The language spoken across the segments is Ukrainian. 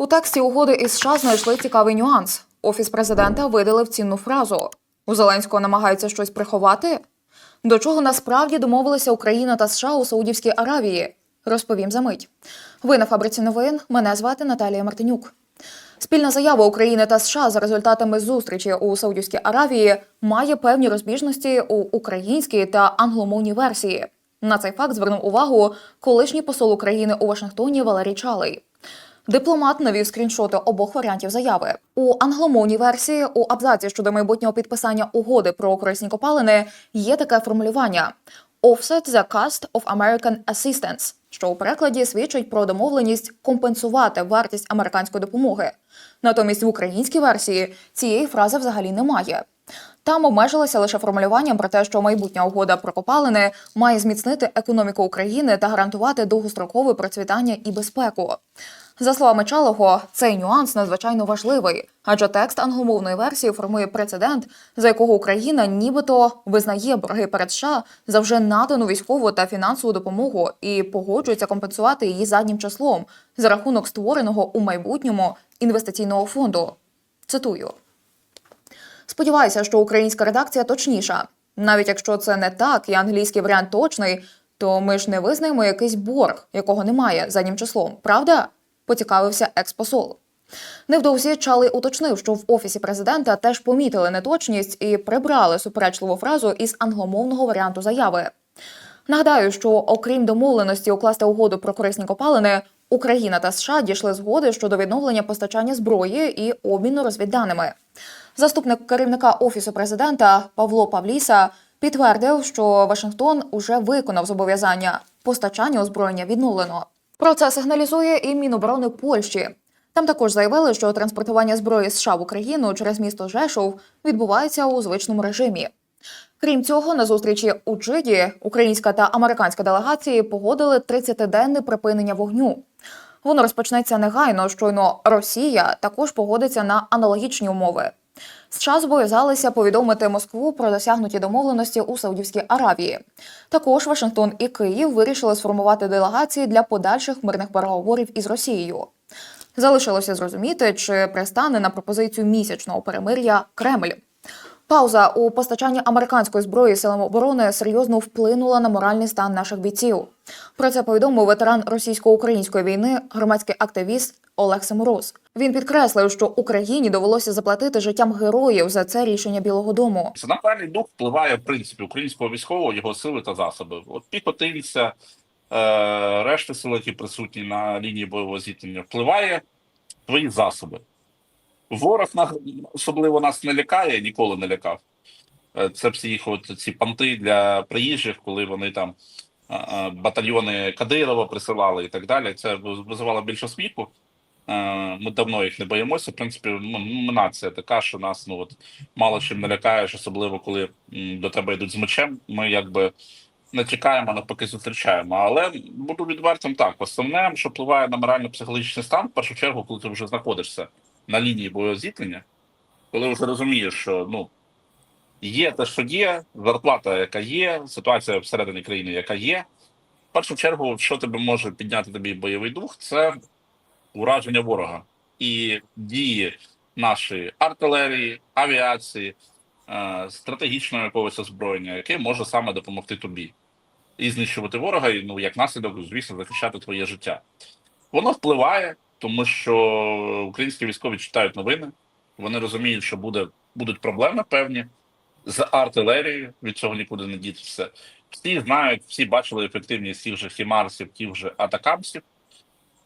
У тексті угоди із США знайшли цікавий нюанс. Офіс президента видалив цінну фразу. У Зеленського намагаються щось приховати. До чого насправді домовилися Україна та США у Саудівській Аравії? Розповім за мить. Ви на фабриці новин. Мене звати Наталія Мартинюк. Спільна заява України та США за результатами зустрічі у Саудівській Аравії має певні розбіжності у українській та англомовній версії. На цей факт звернув увагу колишній посол України у Вашингтоні Валерій Чалий. Дипломат навів скріншоти обох варіантів заяви. У англомовній версії у абзаці щодо майбутнього підписання угоди про корисні копалини є таке формулювання «Offset the cost of American assistance», що у перекладі свідчить про домовленість компенсувати вартість американської допомоги. Натомість в українській версії цієї фрази взагалі немає. Там обмежилися лише формулюванням про те, що майбутня угода про копалини має зміцнити економіку України та гарантувати довгострокове процвітання і безпеку. За словами Чалого, цей нюанс надзвичайно важливий, адже текст англомовної версії формує прецедент, за якого Україна нібито визнає борги перед США за вже надану військову та фінансову допомогу і погоджується компенсувати її заднім числом за рахунок створеного у майбутньому інвестиційного фонду. Цитую. Сподіваюся, що українська редакція точніша. Навіть якщо це не так, і англійський варіант точний, то ми ж не визнаємо якийсь борг, якого немає заднім числом, правда? поцікавився експосол. Невдовзі Чалий уточнив, що в офісі президента теж помітили неточність і прибрали суперечливу фразу із англомовного варіанту заяви. Нагадаю, що окрім домовленості укласти угоду про корисні копалини, Україна та США дійшли згоди щодо відновлення постачання зброї і обміну розвідданими. Заступник керівника офісу президента Павло Павліса підтвердив, що Вашингтон уже виконав зобов'язання постачання озброєння відновлено. Про це сигналізує і Міноборони Польщі. Там також заявили, що транспортування зброї США в Україну через місто Жешов відбувається у звичному режимі. Крім цього, на зустрічі у Джиді українська та американська делегації погодили 30-денне припинення вогню. Воно розпочнеться негайно. Щойно Росія також погодиться на аналогічні умови. США зобов'язалися повідомити Москву про досягнуті домовленості у Саудівській Аравії. Також Вашингтон і Київ вирішили сформувати делегації для подальших мирних переговорів із Росією. Залишилося зрозуміти, чи пристане на пропозицію місячного перемир'я Кремль. Пауза у постачанні американської зброї силам оборони серйозно вплинула на моральний стан наших бійців. Про це повідомив ветеран російсько-української війни, громадський активіст Олег Семороз. Він підкреслив, що Україні довелося заплатити життям героїв за це рішення Білого Дому. Це національний дух впливає в принципі українського військового, його сили та засоби. От піхотинця, е, решти сил, які присутні на лінії бойового зіткнення, впливає твої засоби. Ворог особливо нас не лякає, ніколи не лякав. Е, Це всі от ці панти для приїжджих, коли вони там батальйони Кадирова присилали і так далі. Це визивало більше сміху. Е, Ми давно їх не боїмося. В принципі, ну, нація така, що нас ну от мало чим не лякаєш, особливо коли до тебе йдуть з мечем. Ми якби не чекаємо, навпаки, зустрічаємо. Але буду відвертим так. Основне, що впливає на морально-психологічний стан, в першу чергу, коли ти вже знаходишся на лінії бойового зіткнення, коли вже розумієш, що ну є те, що є, зарплата, яка є, ситуація всередині країни, яка є. В першу чергу, що тебе може підняти тобі бойовий дух, це ураження ворога і дії нашої артилерії, авіації, е, стратегічного якогось озброєння, яке може саме допомогти тобі і знищувати ворога, і ну як наслідок, звісно, захищати твоє життя. Воно впливає, тому що українські військові читають новини, вони розуміють, що буде, будуть проблеми певні з артилерією, від цього нікуди не дітися. Всі знають, всі бачили ефективність тих же хімарсів, тих же атакамсів,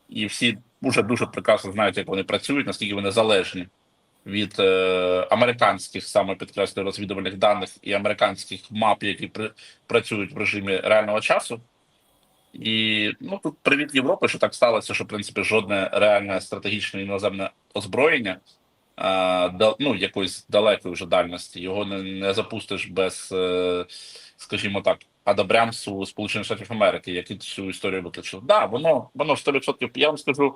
і всі дуже дуже прекрасно знають, як вони працюють, наскільки вони залежні від е, американських саме підкреслюю розвідувальних даних і американських мап, які при, працюють в режимі реального часу. І ну тут привіт Європи, що так сталося, що в принципі жодне реальне стратегічне іноземне озброєння е, да, ну, якоїсь далекої вже дальності його не, не запустиш без, е, скажімо так, адабрямсу Сполучених Штатів Америки, які цю історію виключили. Да, воно воно 100%, я вам скажу,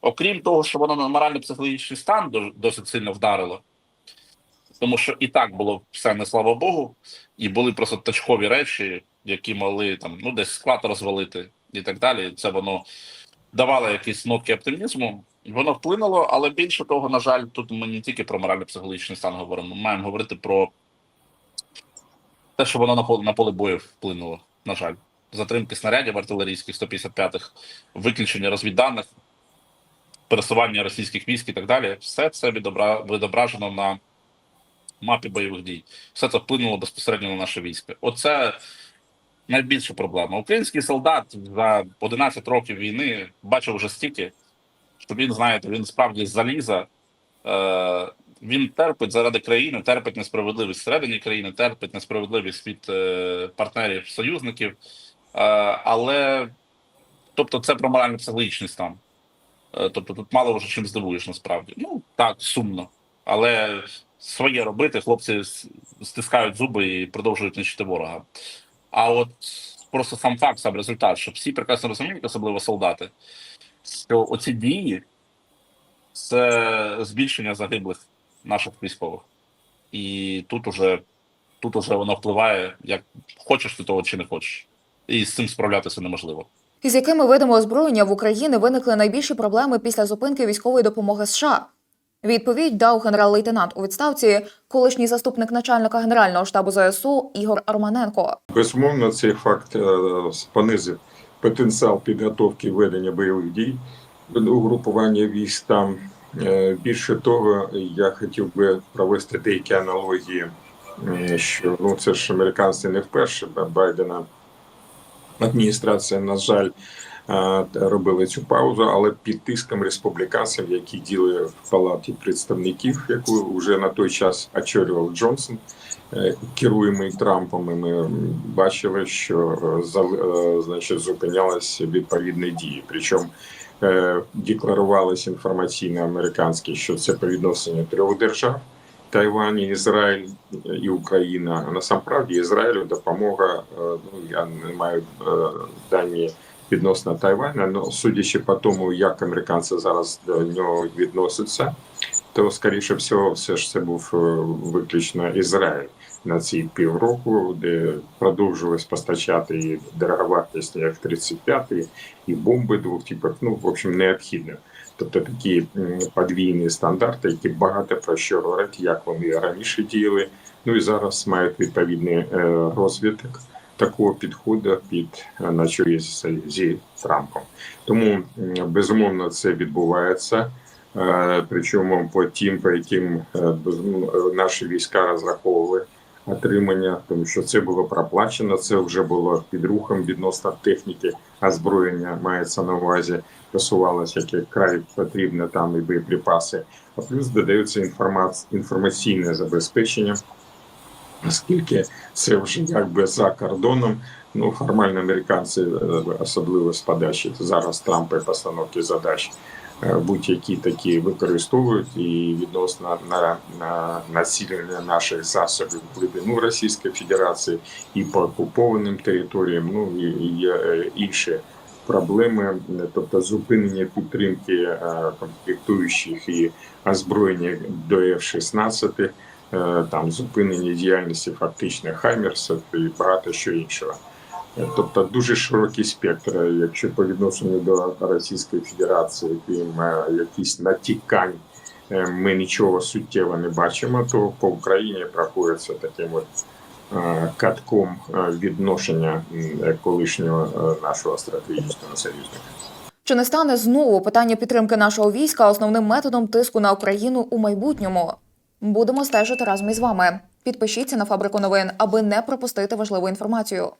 окрім того, що воно на морально-психологічний стан до- досить сильно вдарило. Тому що і так було все не слава Богу, і були просто точкові речі, які могли там ну десь склад розвалити і так далі. Це воно давало якісь нотки оптимізму. Воно вплинуло, але більше того, на жаль, тут ми не тільки про морально-психологічний стан говоримо. Ми маємо говорити про те, що воно на поле, на поле бою вплинуло, на жаль. Затримки снарядів артилерійських 155-х, виключення розвідданих, пересування російських військ і так далі. Все це відобра... відображено на мапі бойових дій. Все це вплинуло безпосередньо на наше військо. Оце найбільша проблема. Український солдат за 11 років війни бачив вже стільки, що він, знаєте, він справді заліза. Е, він терпить заради країни, терпить несправедливість всередині країни, терпить несправедливість від е, партнерів, союзників. Е, але тобто це про морально-психологічний стан. Е, тобто тут мало вже чим здивуєш насправді. Ну так, сумно. Але своє робити, хлопці стискають зуби і продовжують нищити ворога. А от просто сам факт, сам результат, що всі прекрасно розуміють, особливо солдати, що оці дії це збільшення загиблих наших військових. І тут уже, тут уже воно впливає, як хочеш ти того чи не хочеш. І з цим справлятися неможливо. Із якими видами озброєння в Україні виникли найбільші проблеми після зупинки військової допомоги США? Відповідь дав генерал-лейтенант у відставці, колишній заступник начальника генерального штабу ЗСУ Ігор Романенко. Безумовно, цей факт е, понизив потенціал підготовки ведення бойових дій угрупування військ там. Е, Більше того, я хотів би провести деякі аналогії, е, що ну це ж американці не вперше, Байдена адміністрація, на жаль, робили цю паузу, але під тиском республіканців, які діли в палаті представників, яку вже на той час очолював Джонсон, е, керуємий Трампом, і ми бачили, що е, е, значить зупинялися відповідні дії. Причому е, декларувалися інформаційно американські, що це по відношенню трьох держав. Тайвань, Ізраїль і Україна. Насамправді Ізраїлю допомога. е, Ну я не маю е, дані відносно Тайваня, але судячи по тому, як американці зараз до нього відносяться, то скоріше всього, все ж це був е, виключно Ізраїль на ці півроку, де продовжилось постачати і дороговартісні F-35, і бомби двох типів. Ну в общем, необхідно. Тобто такі подвійні стандарти, які багато про що говорять, як вони раніше діяли. Ну і зараз мають відповідний е, розвиток такого підходу під е, на чолі зі Трампом. Тому безумовно це відбувається. Е, Причому по тим, по яким е, е, наші війська розраховували отримання, тому що це було проплачено, це вже було під рухом відносно техніки, озброєння мається на увазі просувалося, яке край потрібно там і боєприпаси. А плюс додаються інформац... інформаційне забезпечення, оскільки це вже якби за кордоном. Ну, формально американці, е, особливо з подачі зараз Трампа і постановки задач, е, будь-які такі використовують і відносно на, на націлення наших засобів в глибину Російської Федерації і по окупованим територіям, ну і, є е, інші проблеми, тобто зупинення підтримки комплектуючих і озброєння до F-16, е, там зупинення діяльності фактично Хаймерсів і багато що іншого. Е, Тобто дуже широкий спектр, Е, якщо по відношенню до Російської Федерації, крім е, якісь натікань, е, ми нічого суттєво не бачимо, то по Україні проходиться таким от е, катком е, відношення колишнього е, нашого стратегічного союзника. Чи не стане знову питання підтримки нашого війська основним методом тиску на Україну у майбутньому? Будемо стежити разом із вами. Підпишіться на фабрику новин, аби не пропустити важливу інформацію.